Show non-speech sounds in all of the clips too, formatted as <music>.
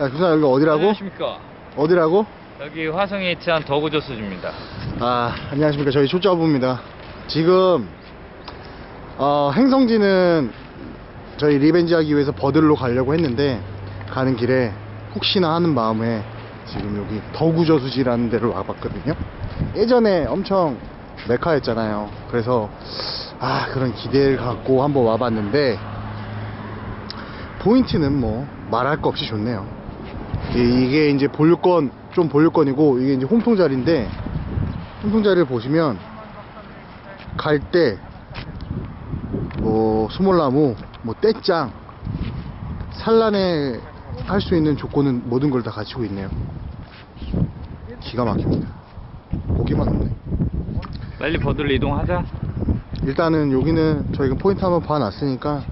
야, 규사 여기 어디라고? 안녕하십니까. 어디라고? 여기 화성에 위치한 더구저수지입니다. 아, 안녕하십니까. 저희 초짜부입니다. 지금, 어, 행성지는 저희 리벤지 하기 위해서 버들로 가려고 했는데, 가는 길에 혹시나 하는 마음에 지금 여기 더구저수지라는 데를 와봤거든요. 예전에 엄청 메카였잖아요. 그래서, 아, 그런 기대를 갖고 한번 와봤는데, 포인트는 뭐, 말할 거 없이 좋네요. 이- 이게 이제 볼건, 좀 볼건이고, 이게 이제 홈통 자리인데, 홈통 자리를 보시면, 갈 때, 뭐, 수몰나무, 뭐, 떼짱, 산란에 할 수 있는 조건은 모든 걸 다 갖추고 있네요. 기가 막힙니다. 고기만 없네. 빨리 버들로 이동하자. 일단은 여기는 저희가 포인트 한번 봐놨으니까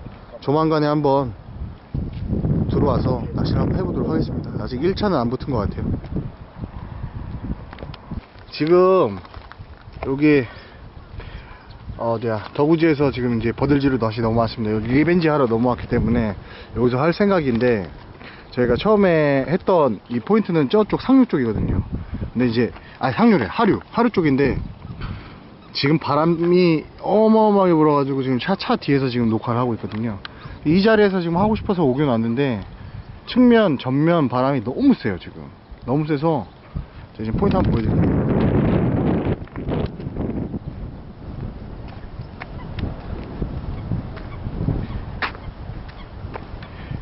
조만간에 한번 들어와서 낚시를 한번 해보도록 하겠습니다. 아직 1차는 안 붙은 것 같아요. 지금 여기 어디야 더구지에서 지금 이제 버들지로 다시 넘어왔습니다. 여기 리벤지 하러 넘어왔기 때문에 여기서 할 생각인데 저희가 처음에 했던 이 포인트는 저쪽 상류 쪽이거든요. 근데 이제 아 상류래 하류 하류 쪽인데 지금 바람이 어마어마하게 불어가지고 지금 차, 차 뒤에서 지금 녹화를 하고 있거든요. 이 자리에서 지금 하고 싶어서 오긴 왔는데 측면, 전면 바람이 너무 세요 지금. 너무 세서 제가 지금 포인트 한번 보여드릴게요.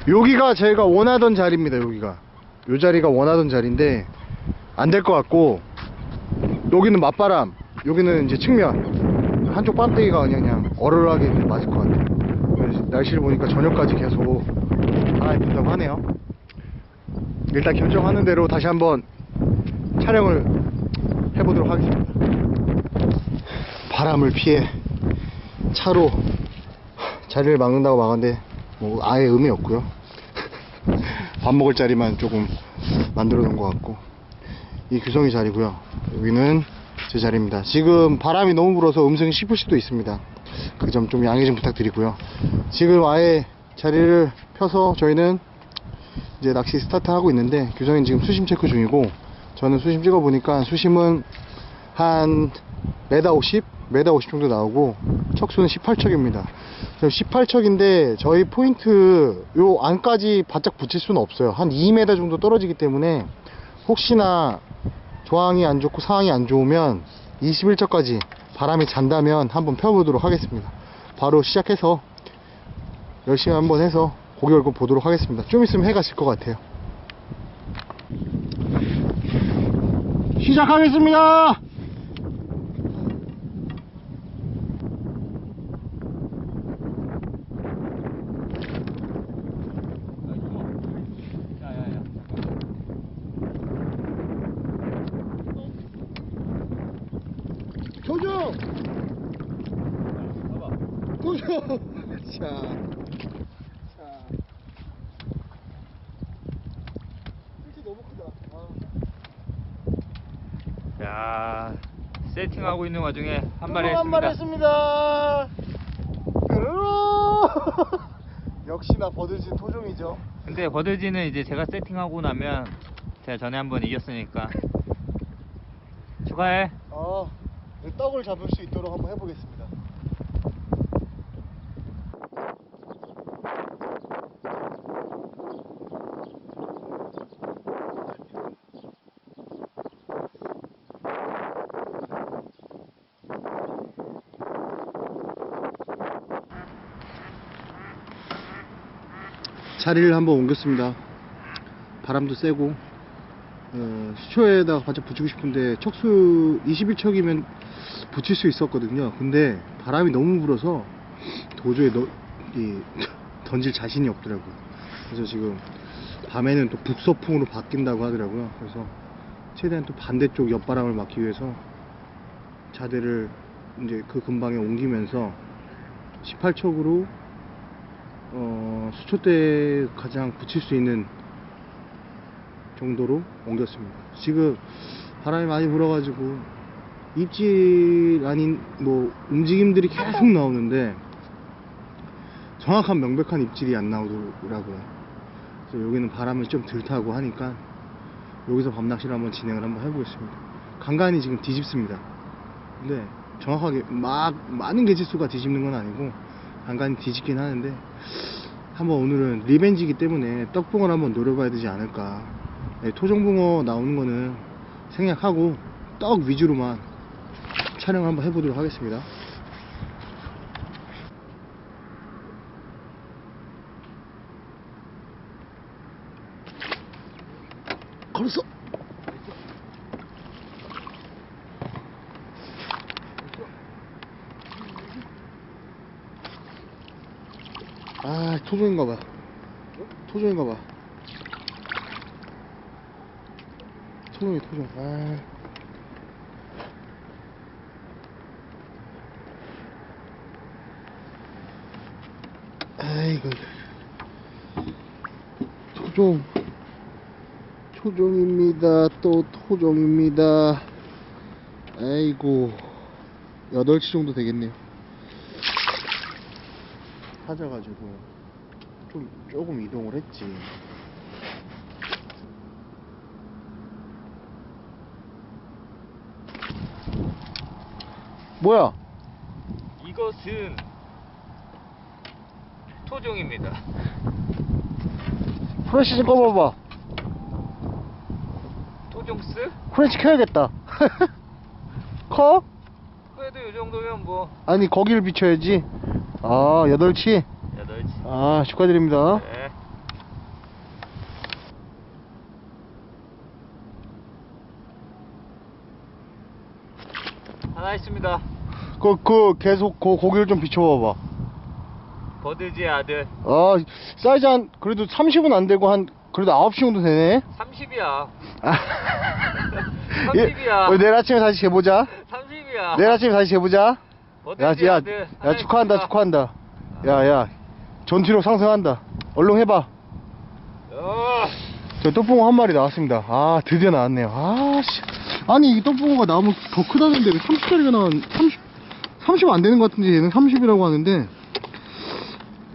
여기가 제가 원하던 자리입니다. 여기가 요 자리가 원하던 자리인데 안 될 것 같고 여기는 맞바람, 여기는 이제 측면. 한쪽 빰떼기가 그냥, 그냥 얼얼하게 맞을 것 같아요. 날씨를 보니까 저녁까지 계속 바람이 분다고 하네요. 일단 결정하는 대로 다시 한번 촬영을 해보도록 하겠습니다. 바람을 피해 차로 자리를 막는다고 막았는데 뭐 아예 의미 없고요. <laughs> 밥 먹을 자리만 조금 만들어 놓은 것 같고 이 규성이 자리고요. 여기는 제 자리입니다. 지금 바람이 너무 불어서 음성이 씹을 수도 있습니다. 그 점 좀 양해 좀 부탁드리고요. 지금 아예 자리를 펴서 저희는 이제 낚시 스타트 하고 있는데 규성이는 지금 수심 체크 중이고 저는 수심 찍어 보니까 수심은 한 메다 50, 메다 50 정도 나오고 척수는 18척입니다. 18척인데 저희 포인트 요 안까지 바짝 붙일 수는 없어요. 한 2m 정도 떨어지기 때문에 혹시나 조항이 안 좋고 상황이 안 좋으면 21척까지 바람이 잔다면 한번 펴보도록 하겠습니다. 바로 시작해서 열심히 한번 해서 고기 얼굴 보도록 하겠습니다. 좀 있으면 해가 질 것 같아요. 시작하겠습니다. 조정! 조정! 자. 자. 이렇게 너무 크다. 아. 야 세팅하고 있는 와중에 한 마리 했습니다. 했습니다. <laughs> 역시나 버들진 토종이죠. 근데 버들지는 이제 제가 세팅하고 나면 제가 전에 한번 이겼으니까 <laughs> 추가해. 어, 떡을 잡을 수 있도록 한번 해보겠습니다. 자리를 한번 옮겼습니다. 바람도 세고 어, 시초에다가 바짝 붙이고 싶은데 척수 21척이면 붙일 수 있었거든요. 근데 바람이 너무 불어서 도저히 너, 이, <laughs> 던질 자신이 없더라고요. 그래서 지금 밤에는 또 북서풍으로 바뀐다고 하더라고요. 그래서 최대한 또 반대쪽 옆바람을 막기 위해서 자대를 이제 그 근방에 옮기면서 18척으로 어, 수초 때 가장 붙일 수 있는 정도로 옮겼습니다. 지금 바람이 많이 불어가지고 입질 아닌 뭐 움직임들이 계속 나오는데 정확한 명백한 입질이 안 나오더라고요. 그래서 여기는 바람을 좀 덜 타고 하니까 여기서 밤낚시를 한번 진행을 한번 해보겠습니다. 간간히 지금 뒤집습니다. 근데 정확하게 막 많은 개체수가 뒤집는 건 아니고 간간히 뒤집긴 하는데 한번 오늘은 리벤지이기 때문에 떡붕어를 한번 노려봐야 되지 않을까. 네, 토종붕어 나오는 거는 생략하고 떡 위주로만 촬영을 한번 해보도록 하겠습니다. 걸었어. 아, 토종인가 봐. 토종인가 봐. 토종이 토종. 아. 아이고. 토종. 토종입니다. 또 토종입니다. 아이고. 8시 정도 되겠네요. 찾아가지고 좀 조금 이동을 했지. 뭐야? 이것은 토종입니다. 프레시 좀 꺼봐봐. 토종스? 프레시 켜야겠다. <laughs> 커? 그래도 이 정도면 뭐 아니 거기를 비춰야지. 아 8시. 아 축하드립니다. 네. 하나 있습니다. 그, 그 계속 그 고기를 좀 비춰봐봐. 버드지 아들. 아 사이즈 한 그래도 30은 안 되고 한 그래도 9시 정도 되네. 30이야. 아. <laughs> 30이야. 예, 내일 아침에 다시 재보자. 30이야. 내일 아침에 다시 재보자. 야, 버드지 야, 아들. 야 축하한다, 있습니다. 축하한다. 야, 야, 전투력 상승한다. 얼른 해봐. 어. 저 떡붕어 한 마리 나왔습니다. 아, 드디어 나왔네요. 아, 씨. 아니, 이 떡붕어가 나오면 더 크다는데 왜 30짜리가 나온, 30, 30 안 되는 것 같은데 얘는 30이라고 하는데,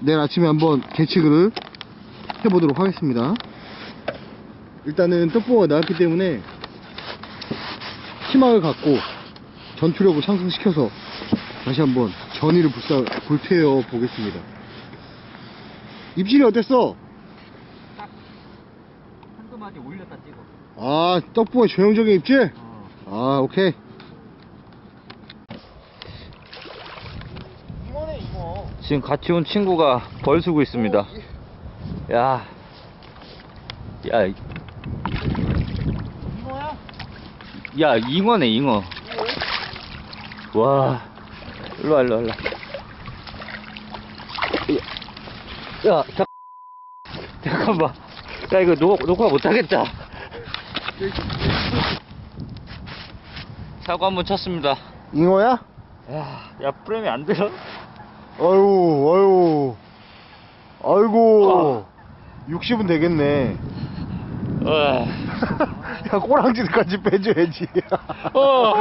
내일 아침에 한번 계측을 해보도록 하겠습니다. 일단은 떡붕어가 나왔기 때문에, 희망을 갖고, 전투력을 상승시켜서, 다시 한번 전의를 불사, 불태워 보겠습니다. 입질이 어땠어? 한두 마디 올렸다 찍어. 아, 떡붕어 전형적인 입질? 어. 아, 오케이. 이거네, 이거. 지금 같이 온 친구가 벌 쓰고 있습니다. 야. 야. 이- 이거야? 야, 잉어네, 잉어. 와. 일로 와, 일로 와, 일로 와. 야, 잠, 잠깐만. 야, 이거 녹, 녹화 못하겠다. 사고 한 번 쳤습니다. 잉어야? 야, 야, 프레임이 안 들어? 아유, 아유. 아이고. 60은 되겠네. 와. <laughs> 야, 꼬랑지까지 빼줘야지. 어. <laughs>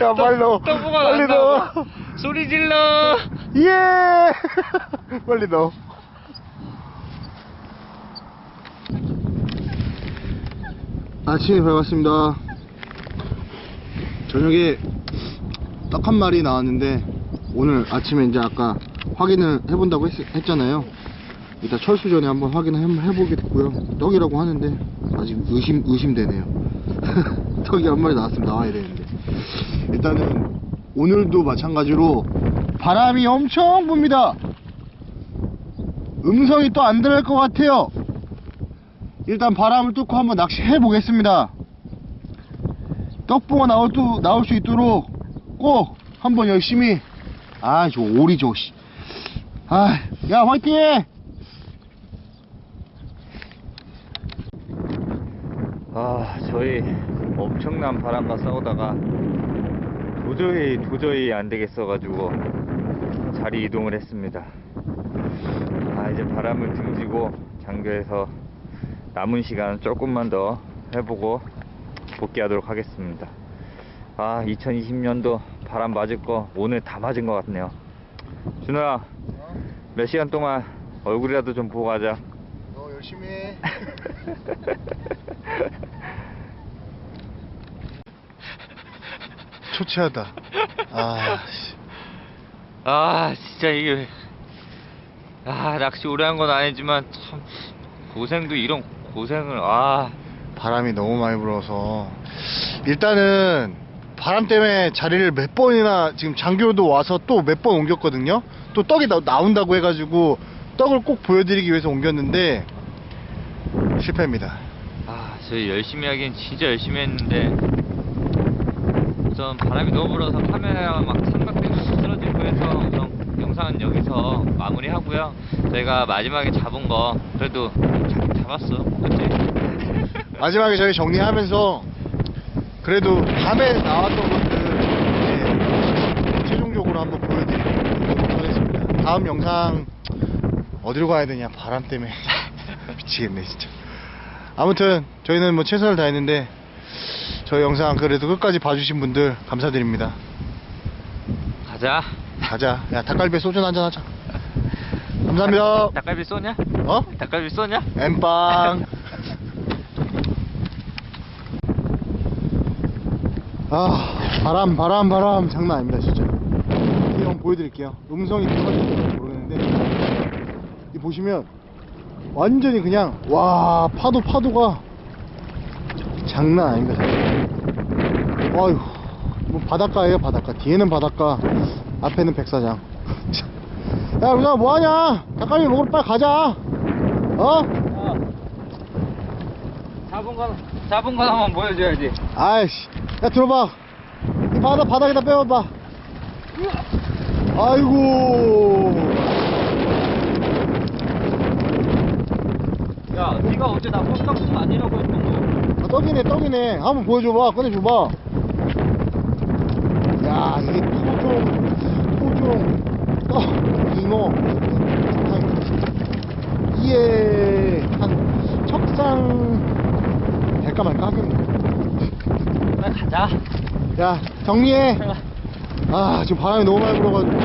야, 빨리 넣어. 빨리 넣어. 소리 질러! 예! <laughs> 빨리 넣어. 아침에 밟았습니다. 저녁에 딱 한 마리 나왔는데 오늘 아침에 이제 아까 확인을 해본다고 했, 잖아요 이따 철수 전에 한번 확인을 해- 해보게 됐고요. 떡이라고 하는데 아직 의심 의심되네요. <laughs> 떡이 한 마리 나왔으면 나와야 되는데 일단은 오늘도 마찬가지로 바람이 엄청 붑니다. 음성이 또 안 들을 것 같아요. 일단 바람을 뚫고 한번 낚시해 보겠습니다. 떡붕어 나올, 수- 나올 수 있도록 꼭 한번 열심히 아 저 오리 저 씨. 아, 야 화이팅! 해! 아, 저희 엄청난 바람과 싸우다가 도저히 도저히 안 되겠어 가지고 자리 이동을 했습니다. 아, 이제 바람을 등지고 장교에서 남은 시간 조금만 더 해보고 복귀하도록 하겠습니다. 아, 2020년도 바람 맞을 거 오늘 다 맞은 것 같네요. 준호야, 몇 시간 동안 얼굴이라도 좀 보고 가자. 너 열심히 해. <laughs> 초췌하다. 아, 씨. 아 진짜 이게 아 낚시 오래 한 건 아니지만 참 고생도 이런 고생을 아 바람이 너무 많이 불어서 일단은 바람 때문에 자리를 몇 번이나 지금 장교도 와서 또 몇 번 옮겼거든요. 또 떡이 나, 나온다고 해가지고 떡을 꼭 보여드리기 위해서 옮겼는데 실패입니다. 아, 저희 열심히 하긴 진짜 열심히 했는데 우선 바람이 너무 불어서 카메라가 막 삼각대가 쓰러지고 해서 우선 영상은 여기서 마무리하고요. 저희가 마지막에 잡은 거 그래도 잘 잡았어, 그렇지? <laughs> 마지막에 저희 정리하면서 그래도 밤에 나왔던 것들 네, 최종적으로 한번 보여드리도록 하겠습니다. 다음 영상 어디로 가야 되냐 바람 때문에 <laughs> 미치겠네 진짜. 아무튼 저희는 뭐 최선을 다했는데 저희 영상 그래도 끝까지 봐주신 분들 감사드립니다. 가자. 가자. 야 닭갈비에 소주 한잔 하자. 감사합니다. 닭 갈비 쏘냐? 어? 닭갈비 쏘냐? 엠빵. 아, 바람, 바람, 바람. 장난 아닙니다, 진짜. 이 한번 보여드릴게요. 음성이 들어갈지 모르겠는데. 이 보시면, 완전히 그냥, 와, 파도, 파도가 장난 아닙니다, 진짜. 어휴, 뭐 바닷가예요, 바닷가. 뒤에는 바닷가, 앞에는 백사장. <laughs> 야, 우리가 뭐하냐? 닭갈비 먹으러 빨리 가자. 어? 잡은 거 잡은 거 한번 보여줘야지. 아이씨, 야 들어봐. 이 바다 바닥에다 빼봐봐. 아이고. 야, 네가 어제 나 헛값은 아니라고 했던 거. 아, 떡이네, 떡이네. 한번 보여줘봐. 꺼내줘봐. 야, 이게 토종, 토종, 떡, 잉어. 한, 이에, 한, 척상, 될까 말까 하겠네. 빨리 가자. 야, 정리해. 아, 지금 바람이 너무 많이 불어가지고,